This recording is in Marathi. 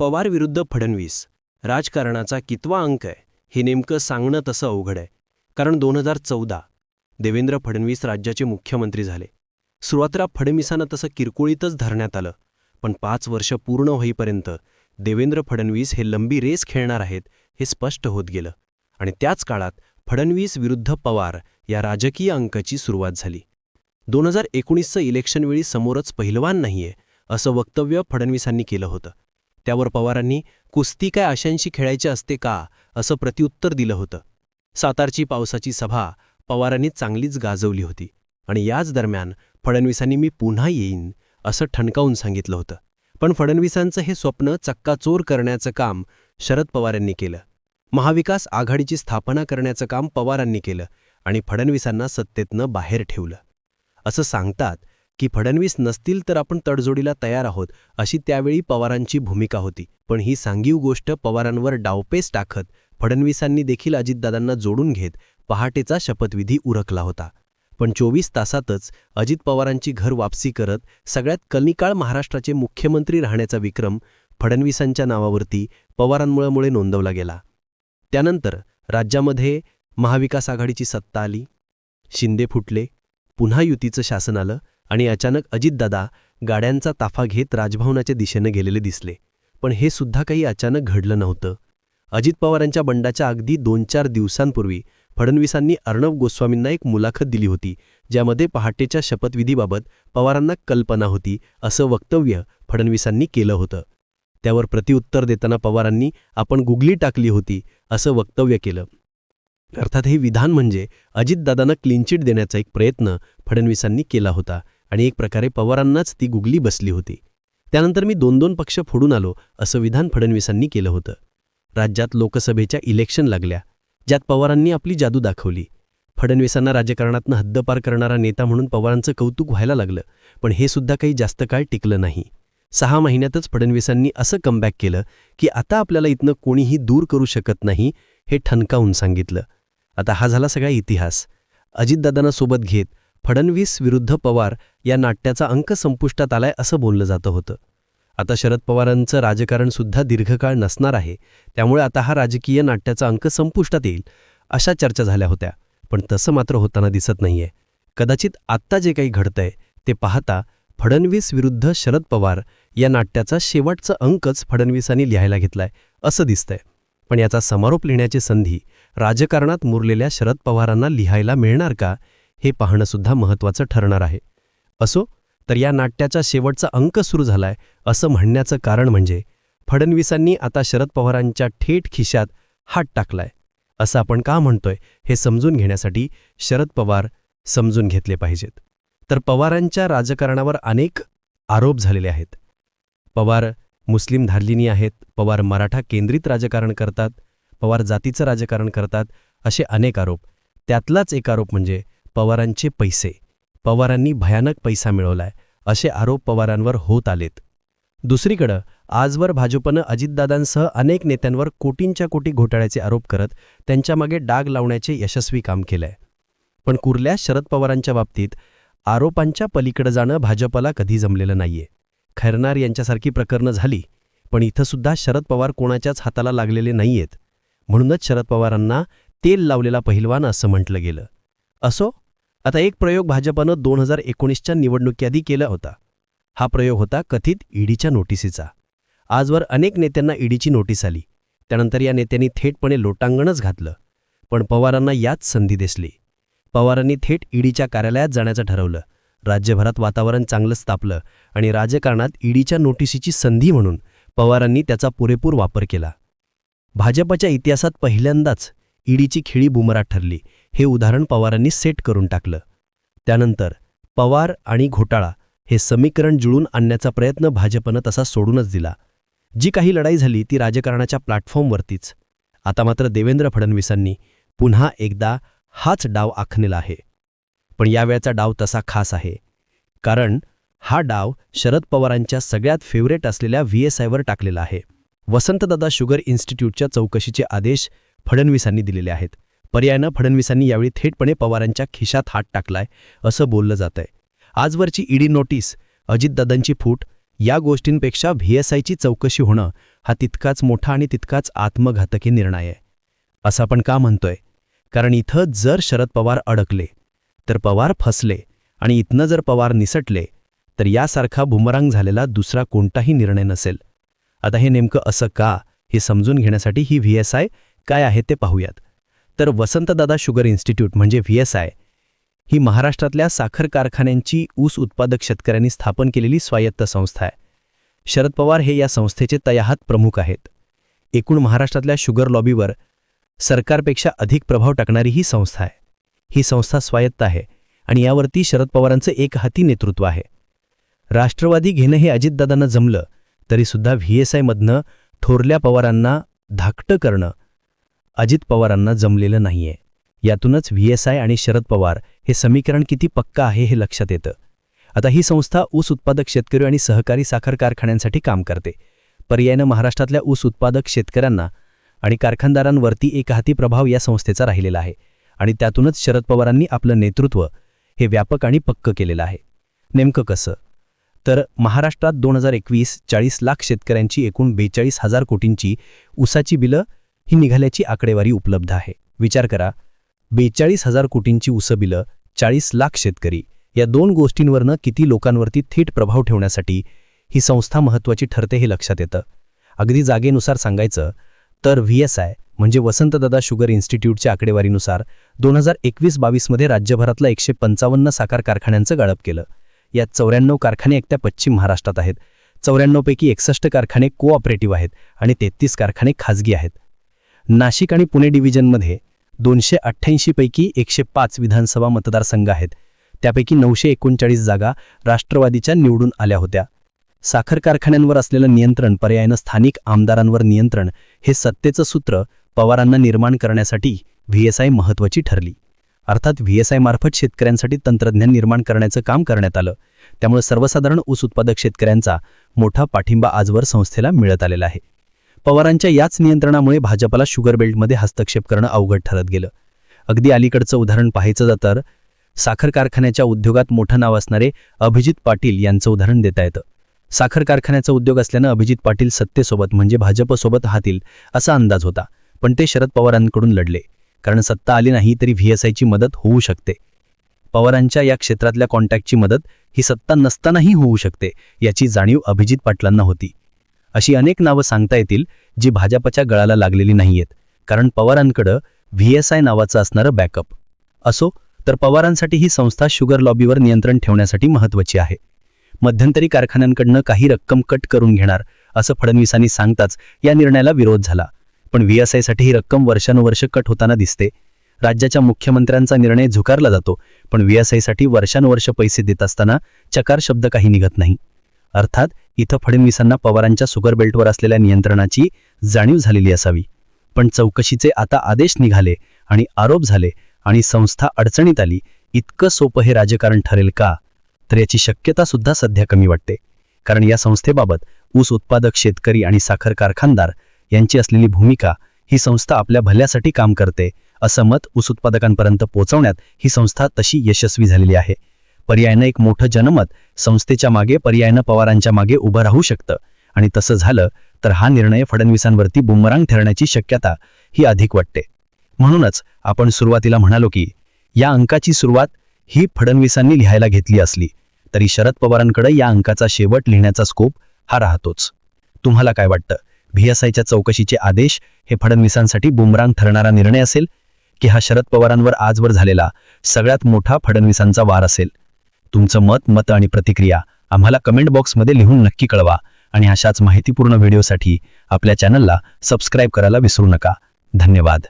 पवार विरुद्ध फडणवीस. राजकारणाचा कितवा अंक आहे हे नेमकं सांगणं तसं अवघड आहे. कारण दोन हजार चौदा देवेंद्र फडणवीस राज्याचे मुख्यमंत्री झाले. सुरुवातीला फडणवीसांना तसं किरकोळीतच धरण्यात आलं. पण पाच वर्ष पूर्ण होईपर्यंत देवेंद्र फडणवीस हे लंबी रेस खेळणार आहेत हे स्पष्ट होत गेलं. आणि त्याच काळात फडणवीस विरुद्ध पवार या राजकीय अंकाची सुरुवात झाली. दोन हजार एकोणीसचं इलेक्शनवेळी समोरच पहिलवान नाहीये असं वक्तव्य फडणवीसांनी केलं होतं. त्यावर पवारांनी कुस्ती काय अशांशी खेळायची असते का? असं प्रत्युत्तर दिलं होतं. सातारची पावसाची सभा पवारांनी चांगलीच गाजवली होती आणि याच दरम्यान फडणवीसांनी मी पुन्हा येईन असं ठणकावून सांगितलं होतं. पण फडणवीसांचं हे स्वप्न चक्काचोर करण्याचं काम शरद पवारांनी केलं. महाविकास आघाडीची स्थापना करण्याचं काम पवारांनी केलं आणि फडणवीसांना सत्तेतनं बाहेर ठेवलं. असं सांगतात की फडणवीस नसतील तर आपण तडजोडीला तयार आहोत अशी त्यावेळी पवारांची भूमिका होती. पण ही सांगीव गोष्ट पवारांवर डावपेस टाकत फडणवीसांनी देखील अजितदादांना जोडून घेत पहाटेचा शपथविधी उरकला होता. पण चोवीस तासातच अजित पवारांची घर वापसी करत सगळ्यात कनिकाळ महाराष्ट्राचे मुख्यमंत्री राहण्याचा विक्रम फडणवीसांच्या नावावरती पवारांमुळेमुळे नोंदवला गेला. त्यानंतर राज्यामध्ये महाविकास आघाडीची सत्ता आली. शिंदे फुटले. पुन्हा युतीचं शासन आलं. आणि अचानक अजितदादा गाड्यांचा ताफा घेत राजभवनाच्या दिशेनं गेलेले दिसले. पण हे सुद्धा काही अचानक घडलं नव्हतं. अजित पवारांच्या बंडाच्या अगदी दोन चार दिवसांपूर्वी फडणवीसांनी अर्णव गोस्वामींना एक मुलाखत दिली होती ज्यामध्ये पहाटेच्या शपथविधीबाबत पवारांना कल्पना होती असं वक्तव्य फडणवीसांनी केलं होतं. त्यावर प्रतिउत्तर देताना पवारांनी आपण गुगली टाकली होती असं वक्तव्य केलं. अर्थात हे विधान म्हणजे अजितदादांना क्लीनचिट देण्याचा एक प्रयत्न फडणवीसांनी केला होता. आणि एक प्रकारे पवारांनाच ती गुगली बसली होती. त्यानंतर मी दोन दोन पक्ष फोडून आलो असं विधान फडणवीसांनी केलं होतं. राज्यात लोकसभेच्या इलेक्शन लागल्या ज्यात पवारांनी आपली जादू दाखवली. फडणवीसांना राजकारणातनं हद्दपार करणारा नेता म्हणून पवारांचं कौतुक व्हायला लागलं पण हे सुद्धा काही जास्त काळ टिकलं नाही. सहा महिन्यातच फडणवीसांनी असं कमबॅक केलं की आता आपल्याला इथनं कोणीही दूर करू शकत नाही हे ठणकावून सांगितलं. आता हा झाला सगळा इतिहास. अजितदादांना सोबत घेत फडणवीस विरुद्ध पवार या नाट्याचा अंक संपुष्टात आलाय असं बोललं जातं होतं. आता शरद पवारांचं राजकारण सुद्धा दीर्घकाळ नसणार आहे त्यामुळे आता हा राजकीय नाट्याचा अंक संपुष्टात येईल अशा चर्चा झाल्या होत्या. पण तसं मात्र होताना दिसत नाहीये. कदाचित आत्ता जे काही घडतंय ते पाहता फडणवीस विरुद्ध शरद पवार या नाट्याचा शेवटचा अंकच फडणवीसांनी लिहायला घेतलाय असं दिसतंय. पण याचा समारोप लिहिण्याची संधी राजकारणात मुरलेल्या शरद पवारांना लिहायला मिळणार का हे पाहणंसुद्धा महत्त्वाचं ठरणार आहे. असो तर या नाट्याचा शेवटचा अंक सुरू झालाय असं म्हणण्याचं कारण म्हणजे फडणवीसांनी आता शरद पवारांच्या थेट खिशात हात टाकलाय. असं आपण का म्हणतोय हे समजून घेण्यासाठी शरद पवार समजून घेतले पाहिजेत. तर पवारांच्या राजकारणावर अनेक आरोप झालेले आहेत. पवार मुस्लिम धार्लिनी आहेत पवार मराठा केंद्रित राजकारण करतात पवार जातीचं राजकारण करतात असे अनेक आरोप. त्यातलाच एक आरोप म्हणजे पवारांचे पैसे. पवारांनी भयानक पैसा मिळवलाय असे आरोप पवारांवर होत आलेत. दुसरीकडं आजवर भाजपनं अजितदादांसह अनेक नेत्यांवर कोटींच्या कोटी घोटाळ्याचे आरोप करत त्यांच्यामागे डाग लावण्याचे यशस्वी काम केलंय. पण कुर्ल्या शरद पवारांच्या बाबतीत आरोपांच्या पलीकडे जाणं भाजपला कधी जमलेलं नाहीये. खैरनार यांच्यासारखी प्रकरणं झाली पण इथंसुद्धा शरद पवार कोणाच्याच हाताला लागलेले नाहीयेत. म्हणूनच शरद पवारांना तेल लावलेला पहिलवान असं म्हटलं गेलं. असो? आता एक प्रयोग भाजपानं दोन हजार एकोणीसच्या निवडणुकीआधी केला होता. हा प्रयोग होता कथित ईडीच्या नोटिसीचा. आजवर अनेक नेत्यांना ईडीची नोटीस आली. त्यानंतर या नेत्यांनी थेटपणे लोटांगणच घातलं. पण पवारांना याच संधी दिसली. पवारांनी थेट ईडीच्या कार्यालयात जाण्याचं ठरवलं. राज्यभरात वातावरण चांगलंच तापलं आणि राजकारणात ईडीच्या नोटिसीची संधी म्हणून पवारांनी त्याचा पुरेपूर वापर केला. भाजपाच्या इतिहासात पहिल्यांदाच ईडीची खिळी बुमराट ठरली. हे उदाहरण पवारांनी सेट करून टाकलं. त्यानंतर पवार आणि घोटाळा हे समीकरण जुळून आणण्याचा प्रयत्न भाजपनं तसा सोडूनच दिला. जी काही लढाई झाली ती राजकारणाच्या प्लॅटफॉर्मवरतीच. आता मात्र देवेंद्र फडणवीसांनी पुन्हा एकदा हाच डाव आखलेला आहे. पण यावेळचा डाव तसा खास आहे. कारण हा डाव शरद पवारांच्या सगळ्यात फेवरेट असलेल्या व्ही एस आयवर टाकलेला आहे. वसंतदादा शुगर इन्स्टिट्यूटच्या चौकशीचे आदेश फडणवीसांनी दिलेले आहेत. पर्यायानं फडणवीसांनी यावेळी थेटपणे पवारांच्या खिशात हात टाकलाय असं बोललं जातंय. आजवरची ईडी नोटीस अजितदादांची फूट या गोष्टींपेक्षा व्हीएसआयची चौकशी होणं हा तितकाच मोठा आणि तितकाच आत्मघातकी निर्णय आहे. असं आपण का म्हणतोय? कारण इथं जर शरद पवार अडकले तर पवार फसले आणि इथनं जर पवार निसटले तर यासारखा बुमरांग झालेला दुसरा कोणताही निर्णय नसेल. आता हे नेमकं असं का हे समजून घेण्यासाठी ही व्ही काय आहे ते पाहूयात. तर वसंतदादा शुगर इन्स्टिट्यूट म्हणजे व्ही एस आय ही महाराष्ट्रातल्या साखर कारखान्यांची ऊस उत्पादक शेतकऱ्यांनी स्थापन केलेली स्वायत्त संस्था आहे. शरद पवार हे या संस्थेचे तयाहात प्रमुख आहेत. एकूण महाराष्ट्रातल्या शुगर लॉबीवर सरकारपेक्षा अधिक प्रभाव टाकणारी ही संस्था आहे. ही संस्था स्वायत्त आहे आणि यावरती शरद पवारांचं एक हाती नेतृत्व आहे. राष्ट्रवादी घेणं हे अजितदादांना जमलं तरीसुद्धा व्ही एस आयमधनं थोरल्या पवारांना धाकटं करणं अजित पवारांना जमलेलं नाहीये. यातूनच व्ही एस आय आणि शरद पवार हे समीकरण किती पक्का आहे हे लक्षात येतं. आता ही संस्था ऊस उत्पादक शेतकरी आणि सहकारी साखर कारखान्यांसाठी काम करते. पर्यायनं महाराष्ट्रातल्या ऊस उत्पादक शेतकऱ्यांना आणि कारखानदारांवरती एक हाती प्रभाव या संस्थेचा राहिलेला आहे आणि त्यातूनच शरद पवारांनी आपलं नेतृत्व हे व्यापक आणि पक्क केलेलं आहे. नेमकं कसं? तर महाराष्ट्रात दोन हजार एकवीस चाळीस लाख शेतकऱ्यांची एकूण बेचाळीस हजार कोटींची ऊसाची बिलं ही निघाल्याची आकडेवारी उपलब्ध आहे. विचार करा बेचाळीस हजार कोटींची उसबिलं चाळीस लाख शेतकरी या दोन गोष्टींवरनं किती लोकांवरती थेट प्रभाव ठेवण्यासाठी ही संस्था महत्त्वाची ठरते हे लक्षात येतं. अगदी जागेनुसार सांगायचं तर व्ही एस आय म्हणजे वसंतदादा शुगर इन्स्टिट्यूटच्या आकडेवारीनुसार दोन हजार एकवीस बावीसमध्ये राज्यभरातला एकशे पंचावन्न साखर कारखान्यांचं गाळप केलं. यात चौऱ्याण्णव कारखाने एकट्या पश्चिम महाराष्ट्रात आहेत. चौऱ्याण्णवपैकी एकसष्ट कारखाने कोऑपरेटिव्ह आहेत आणि तेहतीस कारखाने खाजगी आहेत. नाशिक आणि पुणे डिव्हिजनमध्ये दोनशे अठ्ठ्याऐंशीपैकी एकशे पाच विधानसभा मतदारसंघ आहेत. त्यापैकी नऊशे एकोणचाळीस जागा राष्ट्रवादीच्या निवडून आल्या होत्या. साखर कारखान्यांवर असलेलं नियंत्रण पर्यायानं स्थानिक आमदारांवर नियंत्रण हे सत्तेचं सूत्र पवारांना निर्माण करण्यासाठी व्हीएसआय महत्त्वाची ठरली. अर्थात व्ही एस शेतकऱ्यांसाठी तंत्रज्ञान निर्माण करण्याचं काम करण्यात आलं. त्यामुळे सर्वसाधारण ऊस उत्पादक शेतकऱ्यांचा मोठा पाठिंबा आजवर संस्थेला मिळत आलेला आहे. पवारांच्या याच नियंत्रणामुळे भाजपला शुगर बेल्टमध्ये हस्तक्षेप करणं अवघड ठरत गेलं. अगदी अलीकडचं उदाहरण पाहायचं तर साखर कारखान्याच्या उद्योगात मोठं नाव असणारे अभिजित पाटील यांचं उदाहरण देता येतं. साखर कारखान्याचा उद्योग असल्यानं अभिजित पाटील सत्तेसोबत म्हणजे भाजपसोबत हातील असा अंदाज होता पण ते शरद पवारांकडून लढले. कारण सत्ता आली नाही तरी व्ही एस मदत होऊ शकते. पवारांच्या या क्षेत्रातल्या कॉन्टॅक्टची मदत ही सत्ता नसतानाही होऊ शकते याची जाणीव अभिजित पाटलांना होती. अशी अनेक नावं सांगता येतील जी भाजपच्या गळाला लागलेली नाहीयेत. कारण पवारांकडं व्ही एस आय नावाचं असणारं बॅकअप. असो तर पवारांसाठी ही संस्था शुगर लॉबीवर नियंत्रण ठेवण्यासाठी महत्त्वाची आहे. मध्यंतरी कारखान्यांकडनं काही रक्कम कट करून घेणार असं फडणवीसांनी सांगताच या निर्णयाला विरोध झाला. पण व्ही एस आयसाठी ही रक्कम वर्षानुवर्ष कट होताना दिसते. राज्याच्या मुख्यमंत्र्यांचा निर्णय झुकारला जातो पण व्ही एस आयसाठी वर्षानुवर्ष पैसे देत असताना चकार शब्द काही निघत नाही. अर्थात इथं फडणवीसांना पवारांच्या सुगर बेल्टवर असलेल्या नियंत्रणाची जाणीव झालेली असावी. पण चौकशीचे आता आदेश निघाले आणि आरोप झाले आणि संस्था अडचणीत आली इतकं सोपं हे राजकारण ठरेल का? तर याची शक्यता सुद्धा सध्या कमी वाटते. कारण या संस्थेबाबत ऊस उत्पादक शेतकरी आणि साखर कारखानदार यांची असलेली भूमिका ही संस्था आपल्या भल्यासाठी काम करते असं मत ऊस उत्पादकांपर्यंत पोहोचवण्यात ही संस्था तशी यशस्वी झालेली आहे. पर्यायनं एक मोठं जनमत संस्थेच्या मागे पर्यायनं पवारांच्या मागे उभं राहू शकतं. आणि तसं झालं तर हा निर्णय फडणवीसांवरती बुमरांग ठरण्याची शक्यता ही अधिक वाटते. म्हणूनच आपण सुरुवातीला म्हणालो की या अंकाची सुरुवात ही फडणवीसांनी लिहायला घेतली असली तरी शरद पवारांकडे या अंकाचा शेवट लिहिण्याचा स्कोप हा राहतोच. तुम्हाला काय वाटतं? व्हीएसआयच्या चौकशीचे आदेश हे फडणवीसांसाठी बुमरांग ठरणारा निर्णय असेल? की हा शरद पवारांवर आजवर झालेला सगळ्यात मोठा फडणवीसांचा वार असेल? तुमचं मत मत आणि प्रतिक्रिया आम्हाला कमेंट बॉक्समध्ये लिहून नक्की कळवा. आणि अशाच माहितीपूर्ण व्हिडिओसाठी आपल्या चॅनलला सबस्क्राईब करायला विसरू नका. धन्यवाद.